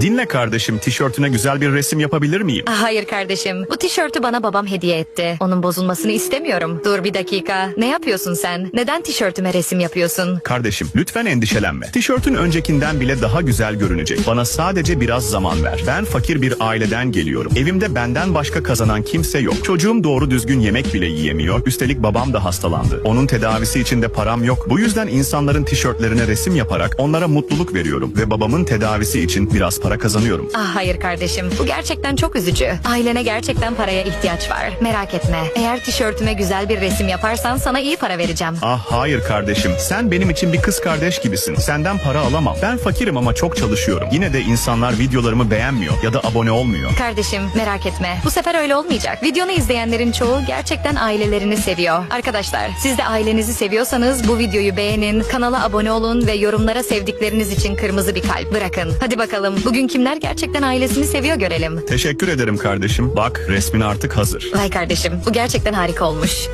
Dinle kardeşim tişörtüne güzel bir resim yapabilir miyim? Ah, Hayır kardeşim. Bu tişörtü bana babam hediye etti. Onun bozulmasını istemiyorum. Dur bir dakika. Ne yapıyorsun sen? Neden tişörtüme resim yapıyorsun? Kardeşim lütfen endişelenme. Tişörtün öncekinden bile daha güzel görünecek. Bana sadece biraz zaman ver. Ben fakir bir aileden geliyorum. Evimde benden başka kazanan kimse yok. Çocuğum doğru düzgün yemek bile yiyemiyor. Üstelik babam da hastalandı. Onun tedavisi için de param yok. Bu yüzden insanların tişörtlerine resim yaparak onlara mutluluk veriyorum. Ve babamın tedavisi için biraz para kazanıyorum. Ah hayır kardeşim. Bu gerçekten çok üzücü. Ailene gerçekten paraya ihtiyaç var. Merak etme. Eğer tişörtüme güzel bir resim yaparsan sana iyi para vereceğim. Ah hayır kardeşim. Sen benim için bir kız kardeş gibisin. Senden para alamam. Ben fakirim ama çok çalışıyorum. Yine de insanlar videolarımı beğenmiyor ya da abone olmuyor. Kardeşim merak etme. Bu sefer öyle olmayacak. Videonu izleyenlerin çoğu gerçekten ailelerini seviyor. Arkadaşlar siz de ailenizi seviyorsanız bu videoyu beğenin, kanala abone olun ve yorumlara sevdikleriniz için kırmızı bir kalp bırakın. Hadi bakalım bugün kimler gerçekten ailesini seviyor görelim. Teşekkür ederim kardeşim. Bak resmin artık hazır. Vay kardeşim bu gerçekten harika olmuş.